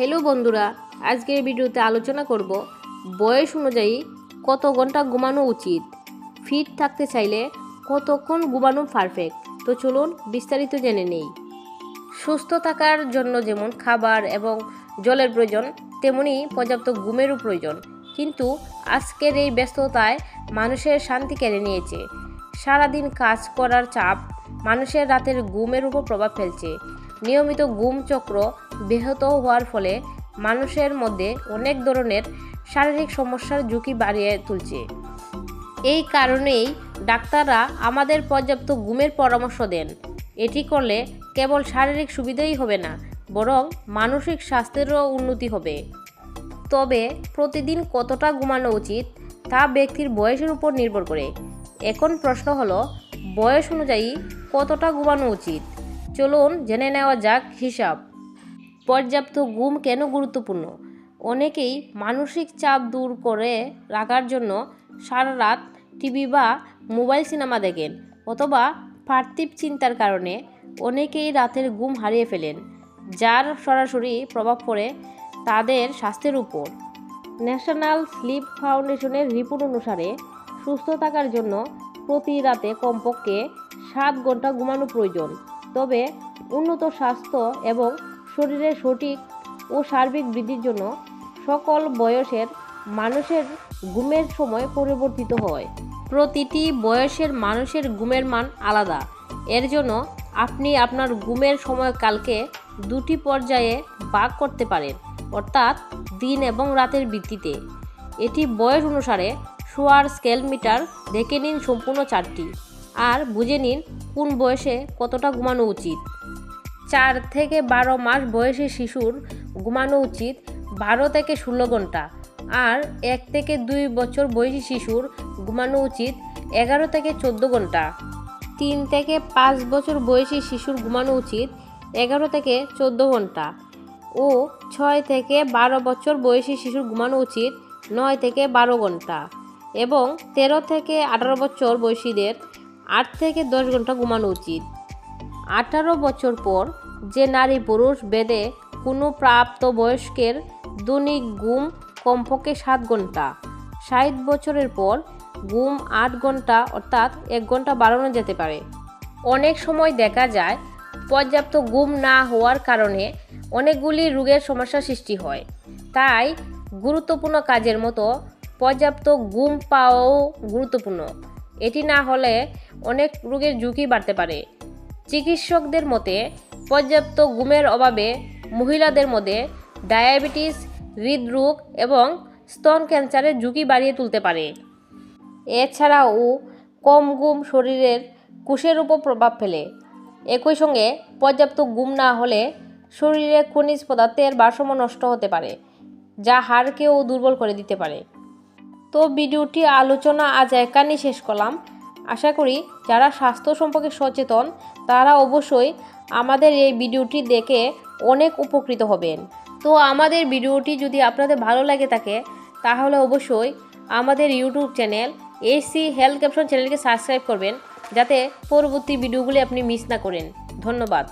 Hello বন্ধুরা, আজকের ভিডিওতে আলোচনা করব বয়স অনুযায়ী কত ঘণ্টা ঘুমানো উচিত? ফিট থাকতে চাইলে কতক্ষণ ঘুমানো পারফেক্ট তো চলুন বিস্তারিত জেনে নেই। সুস্থ থাকার জন্য যেমন খাবার এবং জলের প্রয়োজন, তেমনি পর্যাপ্ত ঘুমেরও প্রয়োজন। কিন্তু আজকের এই ব্যস্ততায় মানুষের শান্তি কেড়ে নিয়েছে। সারাদিন কাজ করার চাপ মানুষের রাতের ঘুমের উপর প্রভাব ফেলছে। নিয়মিত ঘুম চক্র ব্যাহত হওয়ার ফলে মানুষের মধ্যে অনেক ধরনের শারীরিক সমস্যার ঝুঁকি বাড়িয়ে তুলছে। এই কারণেই ডাক্তাররা আমাদের পর্যাপ্ত ঘুমের পরামর্শ দেন। এটি করলে কেবল শারীরিক সুবিধাই হবে না, বরং মানসিক স্বাস্থ্যেরও উন্নতি হবে। তবে প্রতিদিন কতটা ঘুমানো উচিত তা ব্যক্তির বয়সের উপর নির্ভর করে। এখন প্রশ্ন হলো, বয়স অনুযায়ী কতটা ঘুমানো উচিত? চলুন জেনে নেওয়া যাক হিসাব। পর্যাপ্ত ঘুম কেন গুরুত্বপূর্ণ? অনেকেই মানসিক চাপ দূর করে রাখার জন্য সারা রাত টিভি বা মোবাইল সিনেমা দেখেন অথবা পার্থিব চিন্তার কারণে অনেকেই রাতের ঘুম হারিয়ে ফেলেন, যার সরাসরি প্রভাব পড়ে তাদের স্বাস্থ্যের উপর। ন্যাশনাল স্লিপ ফাউন্ডেশনের রিপোর্ট অনুসারে, সুস্থ থাকার জন্য প্রতি রাতে কমপক্ষে সাত ঘণ্টা ঘুমানো প্রয়োজন। তবে উন্নত স্বাস্থ্য এবং শরীরের সঠিক ও সার্বিক বৃদ্ধির জন্য সকল বয়সের মানুষের ঘুমের সময় পরিবর্তিত হয়। প্রতিটি বয়সের মানুষের ঘুমের মান আলাদা। এর জন্য আপনি আপনার ঘুমের সময়কালকে দুটি পর্যায়ে ভাগ করতে পারেন, অর্থাৎ দিন এবং রাতের ভিত্তিতে। এটি বয়স অনুসারে শোয়ার স্কেল মিটার দেখে নিন সম্পূর্ণ চারটি। আর বুঝে নিন কোন বয়সে কতটা ঘুমানো উচিত। চার থেকে বারো মাস বয়সী শিশুর ঘুমানো উচিত বারো থেকে ষোলো ঘণ্টা আর এক থেকে দুই বছর বয়সী শিশুর ঘুমানো উচিত এগারো থেকে চোদ্দ ঘণ্টা। তিন থেকে পাঁচ বছর বয়সী শিশুর ঘুমানো উচিত এগারো থেকে চোদ্দ ঘণ্টা ও ছয় থেকে বারো বছর বয়সী শিশুর ঘুমানো উচিত নয় থেকে বারো ঘণ্টা এবং তেরো থেকে আঠারো বছর বয়সীদের আট থেকে দশ ঘণ্টা ঘুমানো উচিত। আঠারো বছর পর যে নারী পুরুষ বেদে কোনো প্রাপ্ত বয়স্কের দৈনিক ঘুম কমপক্ষে সাত ঘণ্টা, ষাট বছরের পর ঘুম আট ঘণ্টা অর্থাৎ এক ঘণ্টা বাড়ানো যেতে পারে। অনেক সময় দেখা যায় পর্যাপ্ত ঘুম না হওয়ার কারণে অনেকগুলি রোগের সমস্যা সৃষ্টি হয়। তাই গুরুত্বপূর্ণ কাজের মতো পর্যাপ্ত ঘুম পাওয়াও গুরুত্বপূর্ণ। এটি না হলে অনেক রোগের ঝুঁকি বাড়তে পারে। চিকিৎসকদের মতে, পর্যাপ্ত ঘুমের অভাবে মহিলাদের মধ্যে ডায়াবেটিস, হৃদরোগ এবং স্তন ক্যান্সারের ঝুঁকি বাড়িয়ে তুলতে পারে। এছাড়াও কম ঘুম শরীরের কোষের উপর প্রভাব ফেলে। একই সঙ্গে পর্যাপ্ত ঘুম না হলে শরীরে খনিজ পদার্থের ভারসাম্য নষ্ট হতে পারে, যা হাড়কেও দুর্বল করে দিতে পারে। তো ভিডিওটি আলোচনা আজ একানই শেষ করলাম। আশা করি যারা স্বাস্থ্য সম্পর্কে সচেতন, তারা অবশ্যই আমাদের এই ভিডিওটি দেখে অনেক উপকৃত হবেন। তো আমাদের ভিডিওটি যদি আপনাদের ভালো লাগে থাকে, তাহলে অবশ্যই আমাদের YouTube channel AC health caption চ্যানেলকে সাবস্ক্রাইব করবেন, যাতে পরবর্তী ভিডিওগুলি আপনি মিস না করেন। ধন্যবাদ।